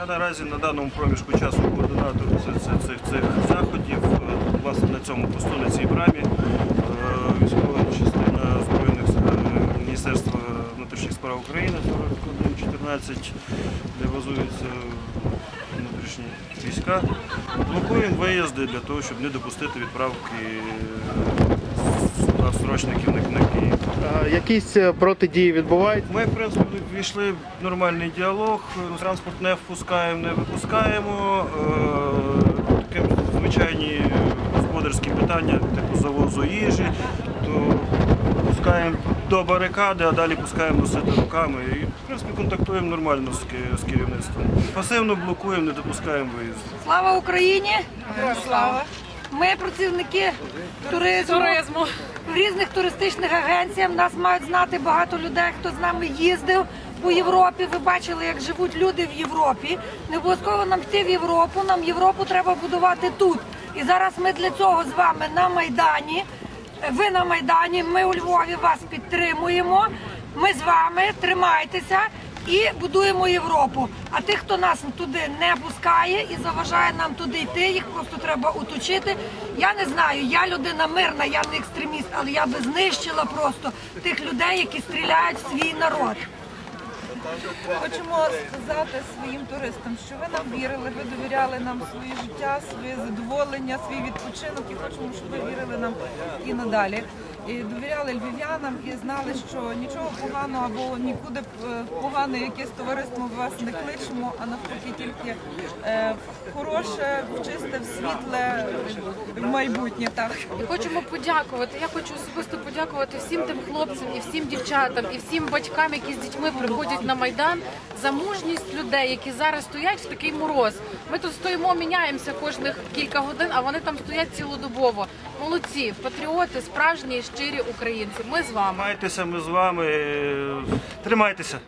Я наразі на даному проміжку часу координатор цих, цих, заходів. Е, Власне на цьому посту, на цій брамі. Е, Військова частина Збройних е, Міністерства внутрішніх справ України 4114, де базуються внутрішні війська. Блокуємо виїзди для того, щоб не допустити відправки е, срочників на на Київ. Е, Якісь е, протидії відбуваються? Ми, в принципі, ввійшли в нормальний діалог. Транспорт не впускаємо, не випускаємо. Е, Таке звичайні господарські питання, типу завозу їжі, то пускаємо до барикади, а далі пускаємо носити руками. І, в принципі, контактуємо нормально з, з керівництвом. Пасивно блокуємо, не допускаємо виїзду. Слава Україні! Слава! Ми працівники туризму, туризму. в різних туристичних агенціях. Нас мають знати багато людей, хто з нами їздив по Європі. Ви бачили, як живуть люди в Європі. Не обов'язково нам йти в Європу. Нам Європу треба будувати тут. І зараз ми для цього з вами на майдані. Ви на майдані. Ми у Львові вас підтримуємо. Ми з вами тримайтеся і будуємо Європу. А тих, хто нас туди не пускає і заважає нам туди йти, їх просто треба уточити. Я не знаю, я людина мирна, я не екстреміст, але я би знищила просто тих людей, які стріляють в свій народ. Хочемо сказати своїм туристам, що ви нам вірили, ви довіряли нам своє життя, своє задоволення, свій відпочинок і хочемо, щоб ви вірили нам і надалі. І довіряли львів'янам і знали, що нічого поганого або нікуди е, погане якесь товариство ми вас не кличемо, а навпаки тільки е, хороше, чисте, світле майбутнє. Так. І хочемо подякувати. Я хочу особисто подякувати всім тим хлопцям і всім дівчатам, і всім батькам, які з дітьми приходять на майдан за мужність людей, які зараз стоять в такий мороз. Ми тут стоїмо, міняємося кожних кілька годин, а вони там стоять цілодобово. Молодці, патріоти, справжні щирі українці. Ми з вами. Тримайтеся, ми з вами. Тримайтеся.